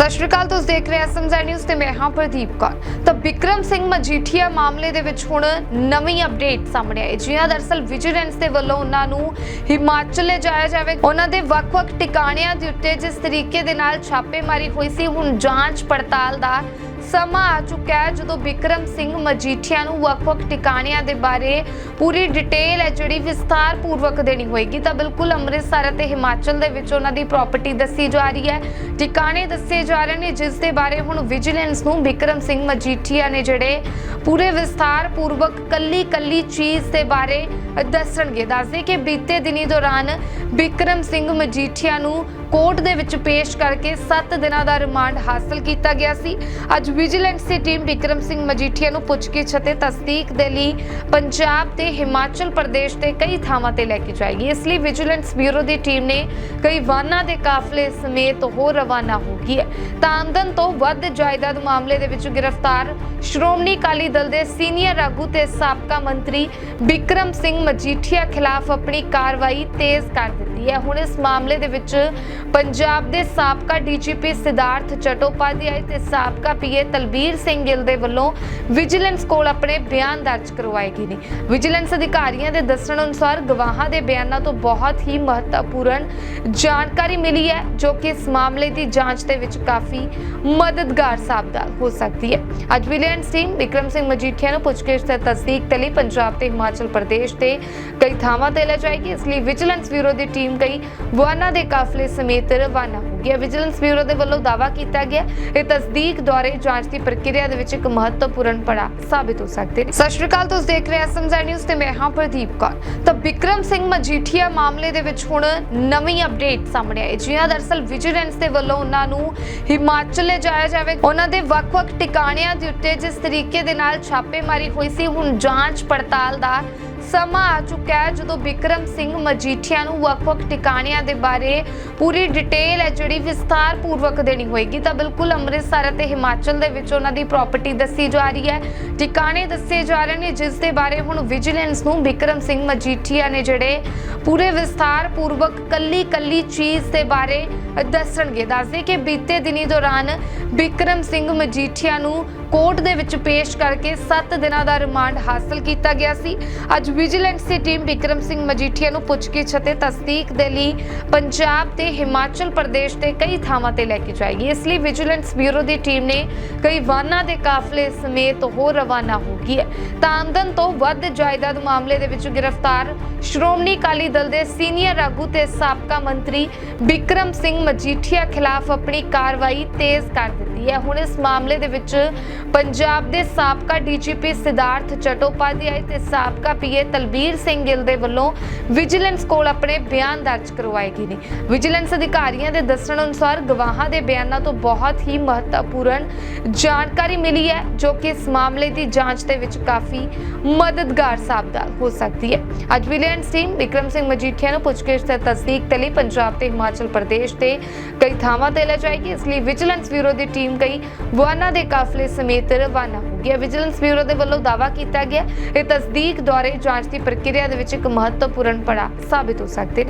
ਸਤਿ ਸ਼੍ਰੀ ਅਕਾਲ, ਤੁਸੀਂ ਦੇਖ ਰਹੇ ਹੋ ਐਸਐਮਜ਼ੈਡ ਨਿਊਜ਼ ਤੇ ਮੈਂ ਹਾਂ ਪ੍ਰਦੀਪ ਕੌਰ। ਤਾਂ ਵਿਕਰਮ ਸਿੰਘ ਮਜੀਠੀਆ ਮਾਮਲੇ ਦੇ ਵਿੱਚ ਹੁਣ ਨਵੀਂ ਅਪਡੇਟ ਸਾਹਮਣੇ ਆਈ ਜੀ ਹਾਂ ਦਰਅਸਲ ਵਿਜੀਲੈਂਸ ਦੇ ਵੱਲੋਂ ਉਹਨਾਂ ਨੂੰ ਹਿਮਾਚਲ ਲਿਜਾਇਆ ਜਾਵੇ। ਉਹਨਾਂ ਦੇ ਵੱਖ-ਵੱਖ ਟਿਕਾਣਿਆਂ ਦੇ ਉੱਤੇ ਜਿਸ ਤਰੀਕੇ ਦੇ ਨਾਲ ਛਾਪੇਮਾਰੀ ਹੋਈ ਸੀ, ਹੁਣ ਜਾਂਚ ਪੜਤਾਲ ਦਾ ਸਮਾਂ ਆ ਚੁੱਕਾ ਹੈ ਜਦੋਂ ਵਿਕਰਮ ਸਿੰਘ ਮਜੀਠੀਆ ਨੂੰ ਵੱਖ-ਵੱਖ ਟਿਕਾਣਿਆਂ ਦੇ ਬਾਰੇ ਪੂਰੀ ਡਿਟੇਲ ਹੈ, ਜਿਹੜੀ ਵਿਸਥਾਰ ਪੂਰਵਕ ਦੇਣੀ ਹੋਏਗੀ। ਤਾਂ ਬਿਲਕੁਲ ਅੰਮ੍ਰਿਤਸਰ ਅਤੇ ਹਿਮਾਚਲ ਦੇ ਵਿੱਚ ਉਹਨਾਂ ਦੀ ਪ੍ਰਾਪਰਟੀ ਦੱਸੀ ਜਾ ਰਹੀ ਹੈ। ਟਿਕਾਣੇ ਦੱਸੇ ਜਾ ਰਹੇ ਨੇ, ਜਿਸ ਦੇ ਬਾਰੇ ਹੁਣ ਵਿਜੀਲੈਂਸ ਨੂੰ ਵਿਕਰਮ ਸਿੰਘ ਮਜੀਠੀਆ ਨੇ ਜਿਹੜੇ ਪੂਰੇ ਵਿਸਥਾਰ ਪੂਰਵਕ ਕੱਲੀ ਕੱਲੀ ਚੀਜ਼ ਦੇ ਬਾਰੇ ਦੱਸਣਗੇ। ਦੱਸਦੇ ਕਿ ਬੀਤੇ ਦਿਨੀ ਦੌਰਾਨ ਵਿਕਰਮ ਸਿੰਘ ਮਜੀਠੀਆ ਨੂੰ ਕੋਰਟ ਦੇ ਵਿੱਚ ਪੇਸ਼ ਕਰਕੇ 7 ਦਿਨਾਂ ਦਾ ਰਿਮਾਂਡ ਹਾਸਲ ਕੀਤਾ ਗਿਆ ਸੀ। ਅੱਜ ਵਿਜੀਲੈਂਸ ਦੀ ਟੀਮ ਵਿਕਰਮ ਸਿੰਘ ਮਜੀਠੀਆ ਨੂੰ ਪੁੱਛਗਿੱਛ ਅਤੇ ਤਸਦੀਕ ਦੇ ਲਈ ਪੰਜਾਬ ਤੇ ਹਿਮਾਚਲ ਪ੍ਰਦੇਸ਼ ਦੇ ਕਈ ਥਾਵਾਂ ਤੇ ਲੈ ਕੇ ਜਾਏਗੀ। ਇਸ ਲਈ ਵਿਜੀਲੈਂਸ ਬਿਊਰੋ ਦੀ ਟੀਮ ਨੇ ਕਈ ਵਾਹਨਾਂ ਦੇ ਕਾਫਲੇ ਸਮੇਤ ਹੋਰ ਰਵਾਨਾ ਹੋ ਗਈ ਹੈ। ਤਾਂ ਆਮਦਨ ਤੋਂ ਵੱਧ ਜਾਇਦਾਦ ਮਾਮਲੇ ਦੇ ਵਿੱਚ ਗ੍ਰਿਫਤਾਰ ਸ਼੍ਰੋਮਣੀ ਅਕਾਲੀ ਦਲ ਦੇ ਸੀਨੀਅਰ ਆਗੂ ਤੇ ਸਾਬਕਾ ਮੰਤਰੀ ਵਿਕਰਮ ਸਿੰਘ ਮਜੀਠੀਆ ਖਿਲਾਫ ਆਪਣੀ ਕਾਰਵਾਈ ਤੇਜ਼ ਕਰ ਦਿੱਤੀ ਹੈ। ਹੁਣ ਇਸ ਮਾਮਲੇ ਦੇ ਵਿੱਚ ਪੰਜਾਬ ਦੇ ਸਾਬਕਾ ਡੀਜੀਪੀ ਸਿਧਾਰਥ ਚਟੋਪਾਧਿਆਏ ਤੇ ਸਾਬਕਾ ਪੀਏ ਤਲਬੀਰ ਸਿੰਘ ਗਿੱਲ ਦੇ ਵੱਲੋਂ ਵਿਜੀਲੈਂਸ ਕੋਲ ਆਪਣੇ ਬਿਆਨ ਦਰਜ ਕਰਵਾਏ ਗਏ ਨੇ। ਵਿਜੀਲੈਂਸ ਅਧਿਕਾਰੀਆਂ ਦੇ ਦੱਸਣ ਅਨੁਸਾਰ ਗਵਾਹਾਂ ਦੇ ਬਿਆਨਾਂ ਤੋਂ ਬਹੁਤ ਹੀ ਮਹੱਤਵਪੂਰਨ ਜਾਣਕਾਰੀ ਮਿਲੀ ਹੈ, ਜੋ ਕਿ ਇਸ ਮਾਮਲੇ ਦੀ ਜਾਂਚ ਦੇ ਵਿੱਚ ਕਾਫੀ ਮਦਦਗਾਰ ਸਾਬਤ ਹੋ ਸਕਦੀ ਹੈ। ਅੱਜ ਵਿਜੀਲੈਂਸ ਟੀਮ ਵਿਕਰਮ ਸਿੰਘ ਮਜੀਠੀਆ ਨੂੰ ਪੁੱਛਗਿੱਛ ਤੇ ਤਸਦੀਕ ਦੇ ਲਈ ਪੰਜਾਬ ਤੇ ਹਿਮਾਚਲ ਪ੍ਰਦੇਸ਼ ਤੇ ਕਈ ਥਾਵਾਂ ਤੇ ਲੈ ਜਾਏਗੀ। ਇਸ ਲਈ ਵਿਜੀਲੈਂਸ ਬਿਊਰੋ ਦੀ ਟੀਮ ਕਈ ਵਾਹਨਾਂ ਦੇ ਕਾਫਲੇ ਸਮੇਤ ਰਵਾਨਾ ਹੋ ਗਈ ਹੈ। ਵਿਜੀਲੈਂਸ ਬਿਊਰੋ ਦੇ ਵੱਲੋਂ ਦਾਅਵਾ ਕੀਤਾ ਗਿਆ ਇਹ ਤਸਦੀਕ ਦੁਆਰੇ ਜਾਂਚ ਦੀ ਪ੍ਰਕਿਰਿਆ ਦੇ ਵਿੱਚ ਇੱਕ ਮਹੱਤਵਪੂਰਨ ਪੜਾਅ ਸਾਬਿਤ ਹੋ ਸਕਦੇ ਨੇ। ਸਤਿ ਸ਼੍ਰੀ ਅਕਾਲ, ਤੁਸੀਂ ਦੇਖ ਰਹੇ ਹੋ ਐਸਐਮਜ਼ੈਡ ਨਿਊਜ਼ ਤੇ ਮੈਂ ਹਾਂ ਪ੍ਰਦੀਪ ਕੌਰ। ਤਾਂ ਵਿਕਰਮ ਸਿੰਘ ਮਜੀਠੀਆ ਮਾਮਲੇ ਦੇ ਵਿੱਚ ਹੁਣ ਨਵੀਂ ਅਪਡੇਟ ਸਾਹਮਣੇ ਆਈ ਜੀ ਹਾਂ ਦਰਅਸਲ ਵਿਜੀਲੈਂਸ ਦੇ ਵੱਲੋਂ ਉਹਨਾਂ ਨੂੰ ਹਿਮਾਚਲ ਲਿਜਾਇਆ ਜਾਵੇ। ਉਹਨਾਂ ਦੇ ਵੱਖ-ਵੱਖ ਟਿਕਾਣਿਆਂ ਦੇ ਉੱਤੇ ਜਿਸ ਤਰੀਕੇ ਦੇ ਨਾਲ ਛਾਪੇਮਾਰੀ ਹੋਈ ਸੀ, ਹੁਣ ਜਾਂਚ ਪੜਤਾਲ ਦਾ ਸਮਾਂ ਆ ਚੁੱਕਾ ਹੈ। ਜਦੋਂ ਵਿਕਰਮ ਸਿੰਘ ਮਜੀਠੀਆ ਨੂੰ ਵੱਖ-ਵੱਖ ਟਿਕਾਣਿਆਂ ਦੇ ਬਾਰੇ ਪੂਰੀ ਡਿਟੇਲ ਹੈ ਜਿਹੜੀ ਵਿਸਥਾਰ ਪੂਰਵਕ ਦੇਣੀ ਹੋਏਗੀ ਤਾਂ ਬਿਲਕੁਲ ਅੰਮ੍ਰਿਤਸਰ ਅਤੇ ਹਿਮਾਚਲ ਦੇ ਵਿੱਚ ਉਹਨਾਂ ਦੀ ਪ੍ਰਾਪਰਟੀ ਦੱਸੀ ਜਾ ਰਹੀ ਹੈ। ਟਿਕਾਣੇ ਦੱਸੇ ਜਾ ਰਹੇ ਨੇ, ਜਿਸ ਦੇ ਬਾਰੇ ਹੁਣ ਵਿਜੀਲੈਂਸ ਨੂੰ ਵਿਕਰਮ ਸਿੰਘ ਮਜੀਠੀਆ ਨੇ ਜਿਹੜੇ ਪੂਰੇ ਵਿਸਥਾਰ ਪੂਰਵਕ ਕੱਲੀ ਕੱਲੀ ਚੀਜ਼ ਦੇ ਬਾਰੇ ਦੱਸਣਗੇ। ਦੱਸਦੇ ਕਿ ਬੀਤੇ ਦਿਨੀ ਦੌਰਾਨ ਵਿਕਰਮ ਸਿੰਘ ਮਜੀਠੀਆ ਨੂੰ ਕੋਰਟ ਦੇ ਵਿੱਚ ਪੇਸ਼ ਕਰਕੇ 7 ਦਿਨਾਂ ਦਾ ਰਿਮਾਂਡ ਹਾਸਲ ਕੀਤਾ ਗਿਆ ਸੀ। ਅੱਜ ਵਿਜੀਲੈਂਸ ਦੀ ਟੀਮ ਵਿਕਰਮ ਸਿੰਘ ਮਜੀਠੀਆ ਨੂੰ ਪੁੱਛਗਿੱਛ ਅਤੇ ਤਸਦੀਕ ਦੇ ਲਈ ਪੰਜਾਬ ਤੇ ਹਿਮਾਚਲ ਪ੍ਰਦੇਸ਼ ਦੇ ਕਈ ਥਾਵਾਂ ਤੇ ਲੈ ਕੇ ਜਾਏਗੀ। ਇਸ ਲਈ ਵਿਜੀਲੈਂਸ ਬਿਊਰੋ ਦੀ ਟੀਮ ਨੇ ਕਈ ਵਾਹਨਾਂ ਦੇ ਕਾਫਲੇ ਸਮੇਤ ਹੋਰ ਰਵਾਨਾ ਹੋ ਗਈ ਹੈ। ਤਾਂ ਆਮਦਨ ਤੋਂ ਵੱਧ ਜਾਇਦਾਦ ਮਾਮਲੇ ਦੇ ਵਿੱਚ ਗ੍ਰਿਫਤਾਰ ਸ਼੍ਰੋਮਣੀ ਅਕਾਲੀ ਦਲ ਦੇ ਸੀਨੀਅਰ ਆਗੂ ਤੇ ਸਾਬਕਾ ਮੰਤਰੀ ਬਿਕਰਮ ਸਿੰਘ ਮਜੀਠੀਆ ਖਿਲਾਫ ਆਪਣੀ ਕਾਰਵਾਈ ਤੇਜ਼ ਕਰ ਦਿੱਤੀ ਹੈ। ਹੁਣ ਇਸ ਮਾਮਲੇ ਦੇ ਵਿੱਚ ਪੰਜਾਬ ਦੇ ਸਾਬਕਾ ਡੀਜੀਪੀ ਸਿਧਾਰਥ ਚਟੋਪਾਧਿਆਏ ਤੇ ਸਾਬਕਾ ਪੀਏ ਤਲਬੀਰ ਸਿੰਘ ਗਿੱਲ ਦੇ ਵੱਲੋਂ ਵਿਜੀਲੈਂਸ ਕੋਲ ਆਪਣੇ ਬਿਆਨ ਦਰਜ ਕਰਵਾਏ ਗਏ ਨੇ। ਵਿਜੀਲੈਂਸ ਅਧਿਕਾਰੀਆਂ ਦੇ ਦੱਸਣ ਅਨੁਸਾਰ ਗਵਾਹਾਂ ਦੇ ਬਿਆਨਾਂ ਤੋਂ ਬਹੁਤ ਹੀ ਮਹੱਤਵਪੂਰਨ ਜਾਣਕਾਰੀ ਮਿਲੀ ਹੈ, ਜੋ ਕਿ ਇਸ ਮਾਮਲੇ ਦੀ ਜਾਂਚ ਦੇ ਵਿੱਚ ਕਾਫੀ ਮਦਦਗਾਰ ਸਾਬਤ ਹੋ ਸਕਦੀ ਹੈ। ਅੱਜ ਵਿਜੀਲੈਂਸ ਟੀਮ ਵਿਕਰਮ ਸਿੰਘ ਮਜੀਠੀਆ ਨੂੰ ਪੁੱਛਗਿੱਛ ਤੇ ਤਸਦੀਕ ਦੇ ਲਈ ਪੰਜਾਬ ਤੇ ਹਿਮਾਚਲ ਪ੍ਰਦੇਸ਼ ਤੇ ਕਈ ਥਾਵਾਂ ਤੇ ਲੈ ਜਾਏਗੀ। ਇਸ ਲਈ ਵਿਜੀਲੈਂਸ ਬਿਊਰੋ ਦੀ ਟੀਮ ਕਈ ਵਾਹਨਾਂ ਦੇ ਕਾਫਲੇ ਸਮੇਤ ਰਵਾਨਾ ਹੋ ਗਿਆ। ਵਿਜੀਲੈਂਸ ਬਿਊਰੋ ਦੇ ਵੱਲੋਂ ਦਾਅਵਾ ਕੀਤਾ ਗਿਆ। ਇਹ ਤਸਦੀਕ ਦੌਰੇ ਜਾਂਚ ਦੀ ਪ੍ਰਕਿਰਿਆ ਦੇ ਵਿੱਚ ਇੱਕ ਮਹੱਤਵਪੂਰਨ ਪੜਾਅ ਸਾਬਿਤ ਹੋ ਸਕਦੇ ਨੇ।